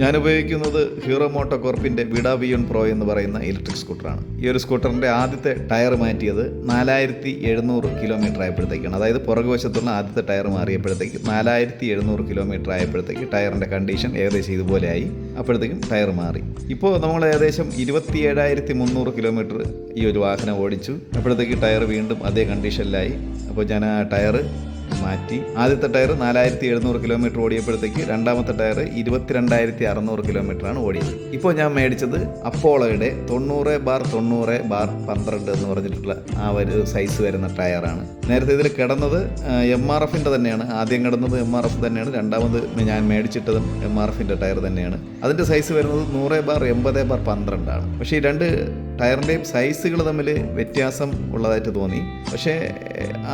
ഞാൻ ഉപയോഗിക്കുന്നത് Hero Moto കോർപ്പിന്റെ വിഡ വിയോൺ പ്രോ എന്ന് പറയുന്ന ഇലക്ട്രിക് സ്കൂട്ടറാണ്. ഈ ഒരു സ്കൂട്ടറിന്റെ ആദ്യത്തെ ടയർ മാറ്റിയത് നാലായിരത്തി എഴുന്നൂറ് കിലോമീറ്റർ ആയപ്പോഴത്തേക്കാണ്. അതായത് പുറകുവശത്തുള്ള ആദ്യത്തെ ടയർ മാറിയപ്പോഴത്തേക്ക് നാലായിരത്തി എഴുന്നൂറ് കിലോമീറ്റർ ആയപ്പോഴത്തേക്ക് ടയറിന്റെ കണ്ടീഷൻ ഏകദേശം ഇതുപോലെയായി. അപ്പോഴത്തേക്കും ടയർ മാറി. ഇപ്പോൾ നമ്മൾ ഏകദേശം ഇരുപത്തി ഏഴായിരത്തി മുന്നൂറ് കിലോമീറ്റർ ഈ ഒരു വാഹനം ഓടിച്ചു. അപ്പോഴത്തേക്ക് ടയർ വീണ്ടും അതേ കണ്ടീഷനിലായി. അപ്പോൾ ഞാൻ ആ ടയർ മാറ്റി. ആദ്യത്തെ ടയർ നാലായിരത്തി എഴുന്നൂറ് കിലോമീറ്റർ ഓടിയപ്പോഴത്തേക്ക് രണ്ടാമത്തെ ടയർ ഇരുപത്തിരണ്ടായിരത്തി അറുന്നൂറ് കിലോമീറ്ററാണ് ഓടിയത്. ഇപ്പോൾ ഞാൻ മേടിച്ചത് അപ്പോളോയുടെ തൊണ്ണൂറ് ബാർ തൊണ്ണൂറ് ബാർ പന്ത്രണ്ട് എന്ന് പറഞ്ഞിട്ടുള്ള ആ ഒരു സൈസ് വരുന്ന ടയറാണ്. നേരത്തെ ഇതിൽ കിടന്നത് എം ആർ എഫിന്റെ തന്നെയാണ്. ആദ്യം കിടന്നത് എം ആർ എഫ് തന്നെയാണ്. രണ്ടാമത് ഞാൻ മേടിച്ചിട്ടതും എം ആർ എഫിന്റെ ടയർ തന്നെയാണ്. അതിന്റെ സൈസ് വരുന്നത് നൂറ് ബാർ എൺപത് ബാർ പന്ത്രണ്ടാണ്. പക്ഷേ ഈ രണ്ട് ടയറിന്റെയും സൈസുകൾ തമ്മിൽ വ്യത്യാസം ഉള്ളതായിട്ട് തോന്നി. പക്ഷേ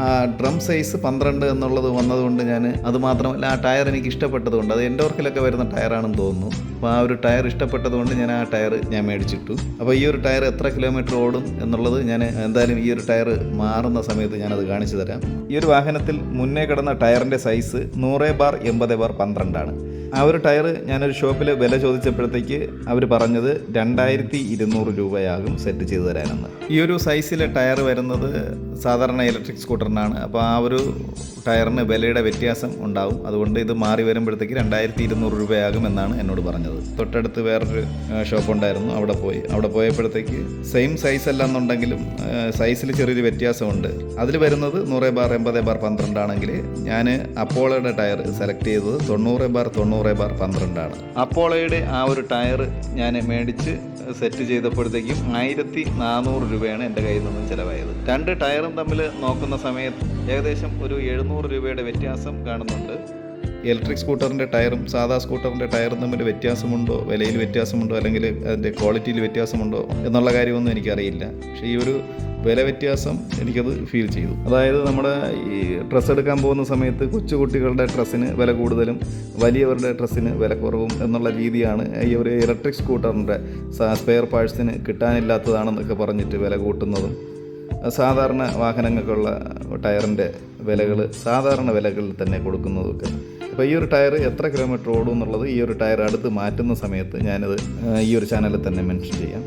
ആ ഡ്രം സൈസ് പന്ത്രണ്ട് എന്നുള്ളത് വന്നതുകൊണ്ട് ഞാൻ അത് മാത്രമല്ല ആ ടയർ എനിക്ക് ഇഷ്ടപ്പെട്ടതുകൊണ്ട് അത് എന്റെ ഓർക്കിലൊക്കെ വരുന്ന ടയറാണെന്ന് തോന്നുന്നു. അപ്പോൾ ആ ഒരു ടയർ ഇഷ്ടപ്പെട്ടതുകൊണ്ട് ഞാൻ ആ ടയർ ഞാൻ മേടിച്ചിട്ടു. അപ്പോൾ ഈ ഒരു ടയർ എത്ര കിലോമീറ്റർ ഓടും എന്നുള്ളത് ഞാൻ എന്തായാലും ഈ ഒരു ടയർ മാറുന്ന സമയത്ത് ഞാനത് കാണിച്ചു തരാം. ഈ ഒരു വാഹനത്തിൽ മുന്നേ കിടന്ന ടയറിന്റെ സൈസ് നൂറ് ബാർ എൺപത് ബാർ പന്ത്രണ്ടാണ്. ആ ഒരു ടയർ ഞാനൊരു ഷോപ്പിൽ വില ചോദിച്ചപ്പോഴത്തേക്ക് അവർ പറഞ്ഞത് രണ്ടായിരത്തി ഇരുന്നൂറ് രൂപയാകും സെറ്റ് ചെയ്തു തരാനെന്ന്. ഈ ഒരു സൈസിലെ ടയർ വരുന്നത് സാധാരണ ഇലക്ട്രിക് സ്കൂട്ടറിനാണ്. അപ്പോൾ ആ ഒരു ടയറിന് വിലയുടെ വ്യത്യാസം ഉണ്ടാവും. അതുകൊണ്ട് ഇത് മാറി വരുമ്പോഴത്തേക്ക് രണ്ടായിരത്തി ഇരുന്നൂറ് രൂപയാകും എന്നാണ് എന്നോട് പറഞ്ഞത്. തൊട്ടടുത്ത് വേറൊരു ഷോപ്പ് ഉണ്ടായിരുന്നു അവിടെ പോയി. അവിടെ പോയപ്പോഴത്തേക്ക് സെയിം സൈസ് അല്ല എന്നുണ്ടെങ്കിലും സൈസിൽ ചെറിയൊരു വ്യത്യാസമുണ്ട്. അതിൽ വരുന്നത് നൂറ് ബാർ എൺപത് ബാർ പന്ത്രണ്ടാണെങ്കിൽ ഞാൻ അപ്പോളയുടെ ടയർ സെലക്ട് ചെയ്തത് തൊണ്ണൂറ് ബാർ തൊണ്ണൂറ് ബാർ പന്ത്രണ്ടാണ്. അപ്പോളോയുടെ ആ ഒരു ടയർ ഞാൻ മേടിച്ച് സെറ്റ് ചെയ്തപ്പോഴത്തേക്കും ആയിരത്തി നാനൂറ് രൂപയാണ് എന്റെ കയ്യിൽ നിന്നും ചിലവായത്. രണ്ട് ടയറും തമ്മിൽ നോക്കുന്ന സമയത്ത് ഏകദേശം ഒരു എഴുന്നൂറ് രൂപയുടെ വ്യത്യാസം കാണുന്നുണ്ട്. ഇലക്ട്രിക് സ്കൂട്ടറിന്റെ ടയറും സാധാ സ്കൂട്ടറിന്റെ ടയറും തമ്മിൽ വ്യത്യാസമുണ്ടോ? വിലയിൽ വ്യത്യാസമുണ്ടോ? അല്ലെങ്കിൽ അതിന്റെ ക്വാളിറ്റിയിൽ വ്യത്യാസമുണ്ടോ? എന്നുള്ള കാര്യമൊന്നും എനിക്കറിയില്ല. പക്ഷേ ഈ ഒരു വില വ്യത്യാസം എനിക്കത് ഫീൽ ചെയ്തു. അതായത് നമ്മുടെ ഈ ഡ്രസ്സ് എടുക്കാൻ പോകുന്ന സമയത്ത് കൊച്ചുകുട്ടികളുടെ ഡ്രസ്സിന് വില കൂടുതലും വലിയവരുടെ ഡ്രസ്സിന് വില കുറവും എന്നുള്ള രീതിയാണ് ഈ ഒരു ഇലക്ട്രിക് സ്കൂട്ടറിന്റെ സ്പെയർ പാഴ്സിന് കിട്ടാനില്ലാത്തതാണെന്നൊക്കെ പറഞ്ഞിട്ട് വില കൂട്ടുന്നതും സാധാരണ വാഹനങ്ങൾക്കുള്ള ടയറിന്റെ വിലകൾ സാധാരണ വിലകളിൽ തന്നെ കൊടുക്കുന്നതൊക്കെ അപ്പോൾ ഈ ഒരു ടയർ എത്ര കിലോമീറ്റർ ഓടും എന്നുള്ളത് ഈ ഒരു ടയർ അടുത്ത് മാറ്റുന്ന സമയത്ത് ഞാനത് ഈ ഒരു ചാനലിൽ തന്നെ മെൻഷൻ ചെയ്യാം.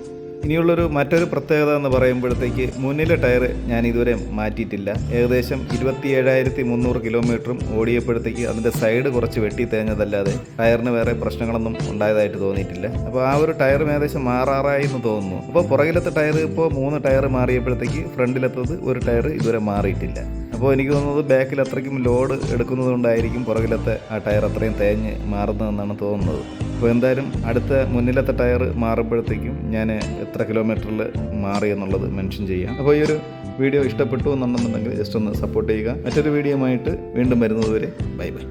ഇനിയുള്ളൊരു മറ്റൊരു പ്രത്യേകത എന്ന് പറയുമ്പോഴത്തേക്ക് മുന്നിലെ ടയർ ഞാൻ ഇതുവരെ മാറ്റിയിട്ടില്ല. ഏകദേശം ഇരുപത്തി ഏഴായിരത്തി മുന്നൂറ് കിലോമീറ്ററും ഓടിയപ്പോഴത്തേക്ക് അതിന്റെ സൈഡ് കുറച്ച് വെട്ടി തേഞ്ഞതല്ലാതെ ടയറിന് വേറെ പ്രശ്നങ്ങളൊന്നും ഉണ്ടായതായിട്ട് തോന്നിയിട്ടില്ല. അപ്പോൾ ആ ഒരു ടയറും ഏകദേശം മാറാറായി എന്ന് തോന്നുന്നു. അപ്പോൾ പുറകിലത്തെ ടയർ ഇപ്പോൾ മൂന്ന് ടയർ മാറിയപ്പോഴത്തേക്ക് ഫ്രണ്ടിലെത്തത് ഒരു ടയർ ഇതുവരെ മാറിയിട്ടില്ല. അപ്പോൾ എനിക്ക് തോന്നുന്നത് ബാക്കിൽ അത്രയ്ക്കും ലോഡ് എടുക്കുന്നത് കൊണ്ടായിരിക്കും പുറകിലത്തെ ആ ടയർ അത്രയും തേഞ്ഞ് മാറുന്നതെന്നാണ് തോന്നുന്നത്. അപ്പോൾ എന്തായാലും അടുത്ത മുന്നിലത്തെ ടയർ മാറുമ്പോഴത്തേക്കും ഞാൻ എത്ര കിലോമീറ്ററിൽ മാറി എന്നുള്ളത് മെൻഷൻ ചെയ്യാം. അപ്പോൾ ഈ ഒരു വീഡിയോ ഇഷ്ടപ്പെട്ടു എന്നുണ്ടെന്നുണ്ടെങ്കിൽ ജസ്റ്റ് ഒന്ന് സപ്പോർട്ട് ചെയ്യുക. മറ്റൊരു വീഡിയോ ആയിട്ട് വീണ്ടും വരുന്നതുവരെ ബൈ ബൈ